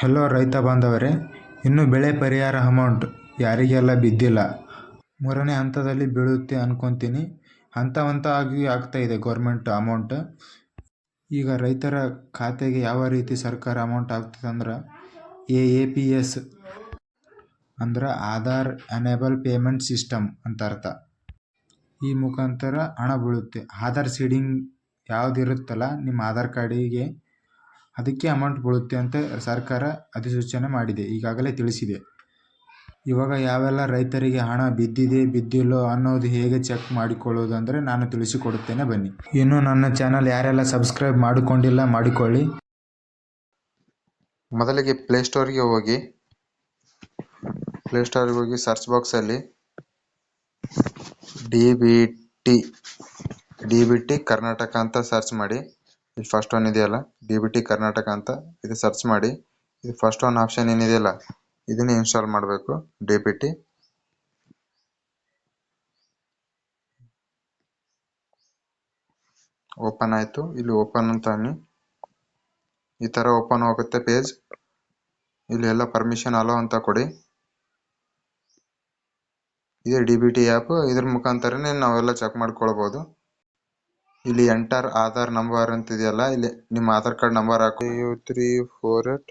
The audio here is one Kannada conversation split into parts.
ಹೆಲೋ ರೈತ ಬಾಂಧವರೇ, ಇನ್ನೂ ಬೆಳೆ ಪರಿಹಾರ ಅಮೌಂಟ್ ಯಾರಿಗೆಲ್ಲ ಬಿದ್ದಿಲ್ಲ? ಮೂರನೇ ಹಂತದಲ್ಲಿ ಬೀಳುತ್ತೆ ಅನ್ಕೊತೀನಿ. ಹಂತ ಹಂತ ಆಗಿ ಆಗ್ತಾ ಇದೆ ಗೌರ್ಮೆಂಟ್ ಅಮೌಂಟ್. ಈಗ ರೈತರ ಖಾತೆಗೆ ಯಾವ ರೀತಿ ಸರ್ಕಾರ ಅಮೌಂಟ್ ಆಗ್ತದೆ ಅಂದ್ರೆ, ಎ ಎ ಪಿ ಎಸ್ ಅಂದ್ರೆ ಆಧಾರ್ ಅನೇಬಲ್ ಪೇಮೆಂಟ್ ಸಿಸ್ಟಮ್ ಅಂತ ಅರ್ಥ. ಈ ಮುಖಾಂತರ ಹಣ ಬೀಳುತ್ತೆ. ಆಧಾರ್ ಸೀಡಿಂಗ್ ಯಾವ್ದು ಇರುತ್ತಲ್ಲ ನಿಮ್ಮ ಆಧಾರ್ ಕಾರ್ಡಿಗೆ ಅದಕ್ಕೆ ಅಮೌಂಟ್ ಬೀಳುತ್ತೆ ಅಂತ ಸರ್ಕಾರ ಅಧಿಸೂಚನೆ ಮಾಡಿದೆ, ಈಗಾಗಲೇ ತಿಳಿಸಿದೆ. ಇವಾಗ ಯಾವೆಲ್ಲ ರೈತರಿಗೆ ಹಣ ಬಿದ್ದಿದೆ, ಬಿದ್ದಿಲ್ಲೋ ಅನ್ನೋದು ಹೇಗೆ ಚೆಕ್ ಮಾಡಿಕೊಳ್ಳೋದು ಅಂದರೆ ನಾನು ತಿಳಿಸಿಕೊಡುತ್ತೇನೆ, ಬನ್ನಿ. ಇನ್ನು ನನ್ನ ಚಾನಲ್ ಯಾರೆಲ್ಲ ಸಬ್ಸ್ಕ್ರೈಬ್ ಮಾಡಿಕೊಂಡಿಲ್ಲ, ಮಾಡಿಕೊಳ್ಳಿ. ಮೊದಲಿಗೆ ಪ್ಲೇಸ್ಟೋರ್ಗೆ ಹೋಗಿ ಪ್ಲೇಸ್ಟೋರ್ಗೆ ಹೋಗಿ ಸರ್ಚ್ ಬಾಕ್ಸಲ್ಲಿ D B T D B T Karnataka ಅಂತ ಸರ್ಚ್ ಮಾಡಿ. ಇಲ್ಲಿ ಫಸ್ಟ್ ಒನ್ ಇದೆಯಲ್ಲ? ಡಿ.ಬಿ.ಟಿ ಕರ್ನಾಟಕ ಅಂತ. ಇದು ಸರ್ಚ್ ಮಾಡಿ. ಇದು ಫಸ್ಟ್ ಒನ್ ಆಪ್ಷನ್ ಏನಿದೆಯಲ್ಲ? ಇದನ್ನ ಇನ್ಸ್ಟಾಲ್ ಮಾಡಬೇಕು. ಡಿ.ಬಿ.ಟಿ ಓಪನ್ ಆಯಿತು. ಇಲ್ಲಿ ಓಪನ್ ಅಂತ ಅನ್ನಿ. ಈ ಥರ ಓಪನ್ ಆಗುತ್ತೆ ಪೇಜ್ ಇಲ್ಲಿ ಎಲ್ಲ ಪರ್ಮಿಷನ್ ಅಲೋ ಅಂತ ಕೊಡಿ. ಇದೆ ಡಿ ಬಿ ಟಿ ಆ್ಯಪ್ ಇದ್ರ ಮುಖಾಂತರನೇ ನಾವೆಲ್ಲ ಚೆಕ್ ಮಾಡ್ಕೊಳ್ಬೋದು. ಇಲ್ಲಿ ಎಂಟರ್ ಆಧಾರ್ ನಂಬರ್ ಅಂತ ಇದೆಯಲ್ಲ, ಇಲ್ಲಿ ನಿಮ್ಮ ಆಧಾರ್ ಕಾರ್ಡ್ ನಂಬರ್ ಹಾಕಿ. Three four eight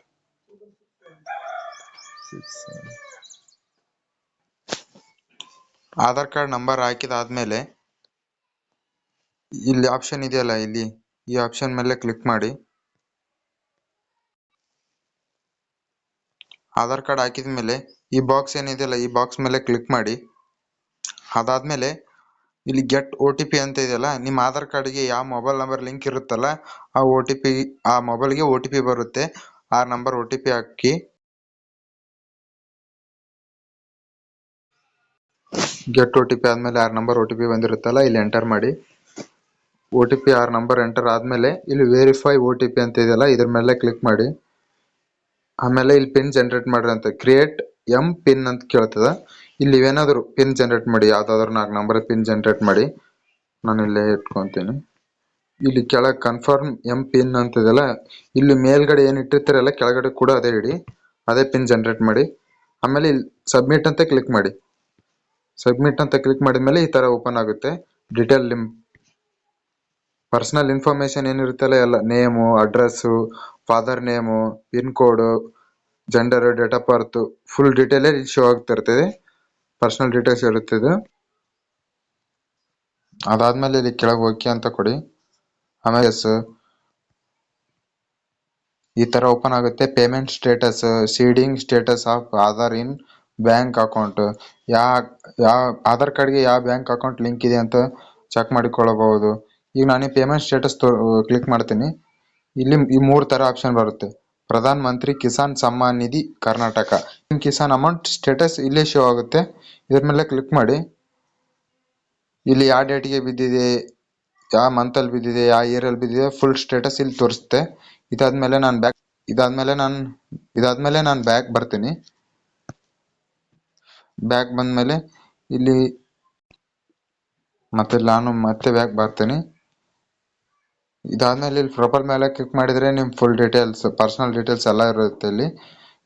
Aadhaar card number ಹಾಕಿದಾದ್ಮೇಲೆ ಇಲ್ಲಿ ಆಪ್ಷನ್ ಇದೆಯಲ್ಲ, ಇಲ್ಲಿ ಈ ಆಪ್ಷನ್ ಮೇಲೆ ಕ್ಲಿಕ್ ಮಾಡಿ. ಆಧಾರ್ ಕಾರ್ಡ್ ಹಾಕಿದ ಮೇಲೆ ಈ ಬಾಕ್ಸ್ ಏನಿದೆಯಲ್ಲ, ಈ ಬಾಕ್ಸ್ ಮೇಲೆ ಕ್ಲಿಕ್ ಮಾಡಿ. ಅದಾದ್ಮೇಲೆ ಇಲ್ಲಿ ಗೆಟ್ ಒ ಟಿ ಪಿ ಅಂತ ಇದೆಯಲ್ಲ, ನಿಮ್ಮ ಆಧಾರ್ ಕಾರ್ಡ್ಗೆ ಯಾವ ಮೊಬೈಲ್ ನಂಬರ್ ಲಿಂಕ್ ಇರುತ್ತಲ್ಲ, ಆ ಒ ಟಿ ಪಿ ಆ ಮೊಬೈಲ್ಗೆ ಒ ಟಿ ಪಿ ಬರುತ್ತೆ. ಆ ನಂಬರ್ ಒ ಟಿ ಪಿ ಹಾಕಿ. ಗೆಟ್ ಒ ಟಿ ಪಿ ಆದ್ಮೇಲೆ ಆರು ನಂಬರ್ ಒ ಟಿ ಪಿ ಬಂದಿರುತ್ತಲ್ಲ, ಇಲ್ಲಿ ಎಂಟರ್ ಮಾಡಿ. ಒ ಟಿ ಪಿ ಆರ್ ನಂಬರ್ ಎಂಟರ್ ಆದ್ಮೇಲೆ ಇಲ್ಲಿ ವೆರಿಫೈ ಒ ಟಿ ಪಿ ಅಂತ ಇದೆಯಲ್ಲ, ಇದ್ರ ಮೇಲೆ ಕ್ಲಿಕ್ ಮಾಡಿ. ಆಮೇಲೆ ಇಲ್ಲಿ ಪಿನ್ ಜನರೇಟ್ ಮಾಡ್ರಿ ಅಂತ. ಕ್ರಿಯೇಟ್ ಎಂ ಪಿನ್ ಅಂತ ಕೇಳ್ತದ. ಇಲ್ಲಿ ಏನಾದ್ರು ಪಿನ್ ಜನರೇಟ್ ಮಾಡಿ, ಯಾವ್ದಾದ್ರು ನಾಲ್ಕು ನಂಬರ್ ಪಿನ್ ಜನರೇಟ್ ಮಾಡಿ, ನಾನು ಇಲ್ಲೇ ಇಟ್ಕೊಂತೀನಿ. ಇಲ್ಲಿ ಕೆಳಗೆ ಕನ್ಫರ್ಮ್ ಎಂ ಪಿನ್ ಅಂತಿದೆಯಲ್ಲ, ಇಲ್ಲಿ ಮೇಲ್ಗಡೆ ಏನು ಇಟ್ಟಿರ್ತಾರಲ್ಲ ಕೆಳಗಡೆ ಕೂಡ ಅದೇ ಇಡಿ, ಅದೇ ಪಿನ್ ಜನರೇಟ್ ಮಾಡಿ. ಆಮೇಲೆ ಇಲ್ಲಿ ಸಬ್ಮಿಟ್ ಅಂತ ಕ್ಲಿಕ್ ಮಾಡಿ. ಸಬ್ಮಿಟ್ ಅಂತ ಕ್ಲಿಕ್ ಮಾಡಿದ್ಮೇಲೆ ಈ ತರ ಓಪನ್ ಆಗುತ್ತೆ. ಡಿಟೇಲ್ ನಿಮ್ ಪರ್ಸನಲ್ ಇನ್ಫಾರ್ಮೇಶನ್ ಏನಿರುತ್ತಲ್ಲ ಎಲ್ಲ name address father name pin code gender date of birth full detail show ಆಗ್ತಿರ್ತದೆ personal details ಇರುತ್ತಿದೆ ಅದಾದ್ಮೇಲೆ ಇಲ್ಲಿ ಕೆಳಗೆ ಓಕೆ ಅಂತ ಕೊಡಿ. ಆಮೇಲೆ ಎಸ್ ಈ ತರ ಓಪನ್ ಆಗುತ್ತೆ. Payment status seeding status of Aadhaar in bank account ಯಾ ಯಾವ ಆಧಾರ್ ಕಾರ್ಡ್ಗೆ ಯಾವ ಬ್ಯಾಂಕ್ ಅಕೌಂಟ್ ಲಿಂಕ್ ಇದೆ ಅಂತ ಚೆಕ್ ಮಾಡಿಕೊಳ್ಳಬಹುದು. ಈಗ ನಾನು ಪೇಮೆಂಟ್ ಸ್ಟೇಟಸ್ ಕ್ಲಿಕ್ ಮಾಡ್ತೀನಿ. ಇಲ್ಲಿ ಈ ಮೂರು ತರ ಆಪ್ಷನ್ ಬರುತ್ತೆ. ಪ್ರಧಾನ್ ಮಂತ್ರಿ ಕಿಸಾನ್ ಸಮ್ಮಾನ್ ನಿಧಿ ಕರ್ನಾಟಕ. ಕಿಸಾನ್ ಅಮೌಂಟ್ ಸ್ಟೇಟಸ್ ಇಲ್ಲೇ ಶೋ ಆಗುತ್ತೆ. ಇದ್ರ ಮೇಲೆ ಕ್ಲಿಕ್ ಮಾಡಿ. ಇಲ್ಲಿ ಯಾವ ಡೇಟ್ಗೆ ಬಿದ್ದಿದೆ, ಯಾವ ಮಂತ್ ಅಲ್ಲಿ ಬಿದ್ದಿದೆ, ಯಾವ ಅಲ್ಲಿ ಬಿದ್ದಿದೆ ಫುಲ್ ಸ್ಟೇಟಸ್ ಇಲ್ಲಿ ತೋರಿಸುತ್ತೆ. ಇದಾದ್ಮೇಲೆ ನಾನು ಬ್ಯಾಕ್ ಇದಾದ್ಮೇಲೆ ನಾನು ಇದಾದ್ಮೇಲೆ ನಾನು ಬ್ಯಾಕ್ ಬರ್ತೀನಿ. ಬ್ಯಾಕ್ ಬಂದ್ಮೇಲೆ ಇಲ್ಲಿ ಮತ್ತೆ ನಾನು ಮತ್ತೆ ಬ್ಯಾಕ್ ಬರ್ತೀನಿ. ಇದಾದ್ಮೇಲೆ ಇಲ್ಲಿ ಪ್ರೊಫೈಲ್ ಮೇಲೆ ಕ್ಲಿಕ್ ಮಾಡಿದ್ರೆ ನಿಮ್ ಫುಲ್ ಡೀಟೇಲ್ಸ್ ಪರ್ಸನಲ್ ಡೀಟೇಲ್ಸ್ ಎಲ್ಲ ಇರುತ್ತೆ ಇಲ್ಲಿ.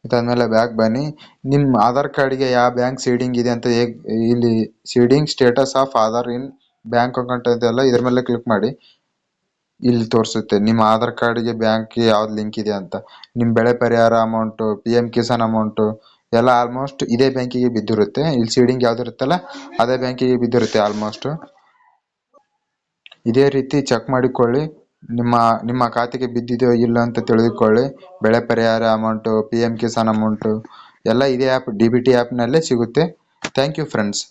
ಇದಾದ್ಮೇಲೆ ಬ್ಯಾಕ್ ಬನ್ನಿ. ನಿಮ್ ಆಧಾರ್ ಕಾರ್ಡ್ಗೆ ಯಾವ ಬ್ಯಾಂಕ್ ಸೀಡಿಂಗ್ ಇದೆ ಅಂತ ಹೇಗ್ ಇಲ್ಲಿ seeding status of Aadhaar in bank account ಇದೆಯಲ್ಲ, ಇದ್ರ ಮೇಲೆ ಕ್ಲಿಕ್ ಮಾಡಿ. ಇಲ್ಲಿ ತೋರಿಸುತ್ತೆ, ನಿಮ್ಮ ಆಧಾರ್ ಕಾರ್ಡ್ಗೆ ಬ್ಯಾಂಕ್ ಯಾವ್ದು ಲಿಂಕ್ ಇದೆ ಅಂತ. ನಿಮ್ಮ ಬೆಳೆ ಪರಿಹಾರ amount P M Kisan amount ಎಲ್ಲ ಆಲ್ಮೋಸ್ಟ್ ಇದೇ ಬ್ಯಾಂಕಿಗೆ ಬಿದ್ದಿರುತ್ತೆ. ಇಲ್ಲಿ ಸೀಡಿಂಗ್ ಯಾವ್ದು ಇರುತ್ತಲ್ಲ, ಅದೇ ಬ್ಯಾಂಕಿಗೆ ಬಿದ್ದಿರುತ್ತೆ ಆಲ್ಮೋಸ್ಟ್ ಇದೇ ರೀತಿ ಚೆಕ್ ಮಾಡಿಕೊಳ್ಳಿ. ನಿಮ್ಮ ನಿಮ್ಮ ಖಾತೆಗೆ ಬಿದ್ದಿದೆಯೋ ಇಲ್ಲ ಅಂತ ತಿಳಿದುಕೊಳ್ಳಿ. ಬೆಳೆ ಪರಿಹಾರ amount P M Kisan amount, ಎಲ್ಲ ಇದೇ ಆ್ಯಪ್ ಡಿ ಬಿ ಟಿ ಆ್ಯಪ್ನಲ್ಲೇ ಸಿಗುತ್ತೆ. Thank you friends